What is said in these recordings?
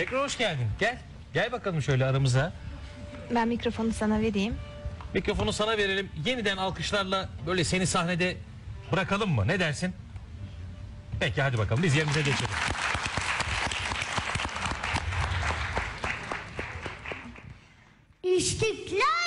Tekrar hoş geldin. Gel. Gel bakalım şöyle aramıza. Ben mikrofonu sana vereyim. Mikrofonu sana verelim. Yeniden alkışlarla böyle seni sahnede bırakalım mı? Ne dersin? Peki hadi bakalım biz yerimize geçelim. İstiklal!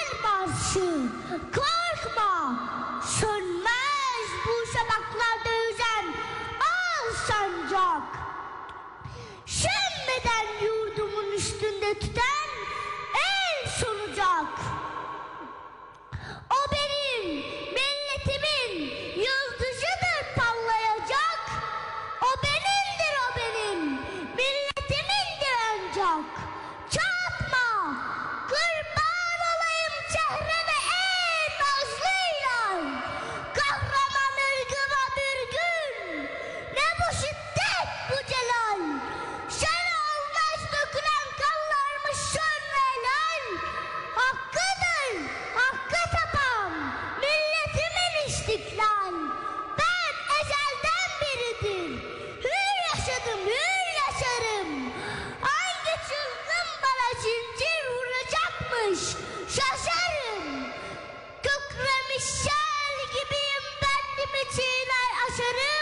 Aşırı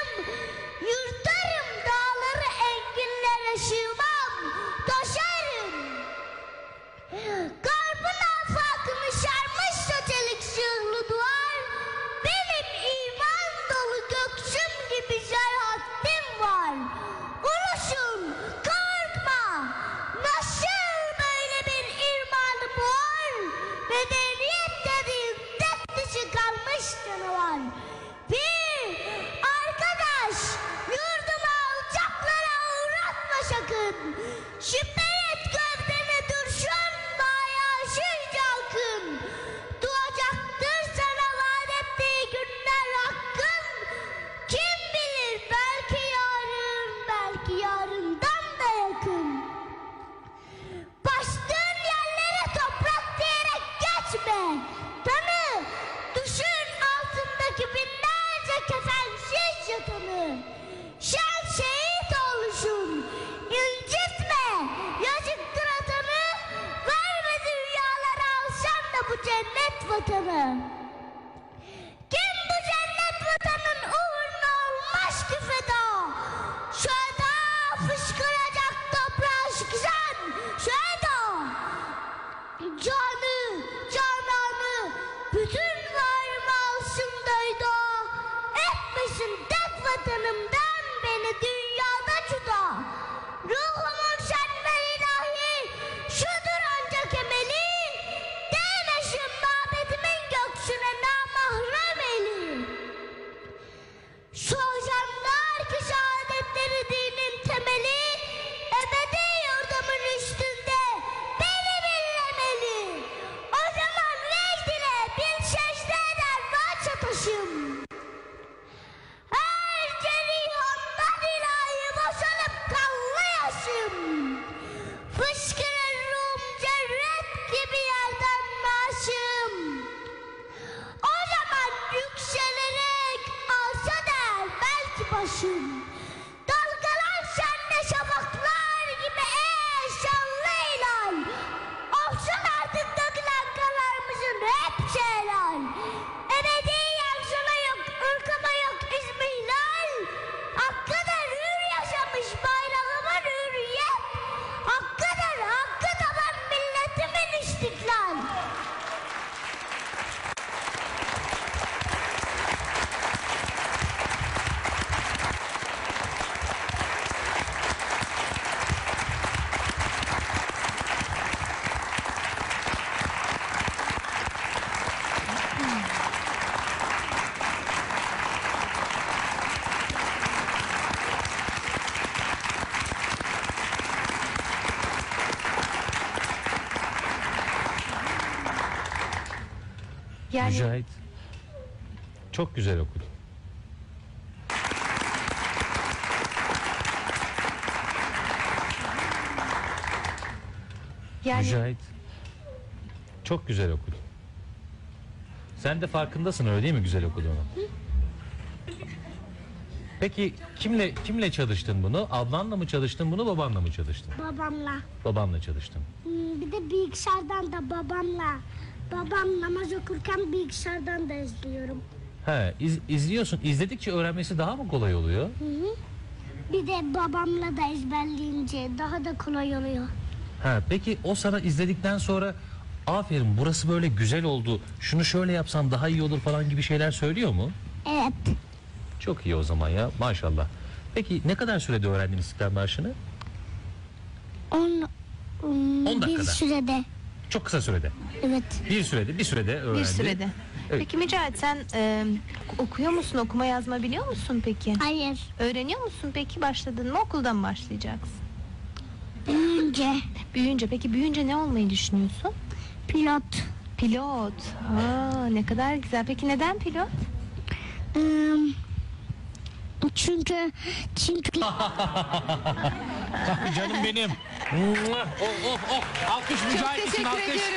Paşa kız. Şüphe bu cennet vatanı. 说。Yani... Mücahit. Çok güzel okudu. Yani... Mücahit. Çok güzel okudu. Sen de farkındasın öyle değil mi güzel okuduğunu? Peki kimle kimle çalıştın bunu? Ablanla mı çalıştın bunu, babanla mı çalıştın? Babamla. Babanla çalıştın. Hmm, bir de bilgisayardan da babamla. Babam namaz okurken bilgisayardan da izliyorum. He, iz- izliyorsun. İzledikçe öğrenmesi daha mı kolay oluyor? Bir de babamla da ezberleyince daha da kolay oluyor. Ha, peki o sana izledikten sonra aferin burası böyle güzel oldu. Şunu şöyle yapsam daha iyi olur falan gibi şeyler söylüyor mu? Evet. Çok iyi o zaman ya maşallah. Peki ne kadar sürede öğrendin İstiklal Marşı'nı? On, hmm, 10 bir dakikada. sürede. Çok kısa sürede. Evet. Bir sürede, bir sürede öğrendi. Bir sürede. Evet. Peki Mücahit sen e, okuyor musun? Okuma yazma biliyor musun peki? Hayır. Öğreniyor musun peki? Başladın mı? Okuldan mı başlayacaksın? Büyünce Büyüyünce peki büyüyünce ne olmayı düşünüyorsun? pilot. Pilot. Aa, ne kadar güzel. Peki neden pilot? Çünkü çünkü Canım benim. oh, oh, oh. Alkış Mücahit için teşekkür alkış. ediyoruz.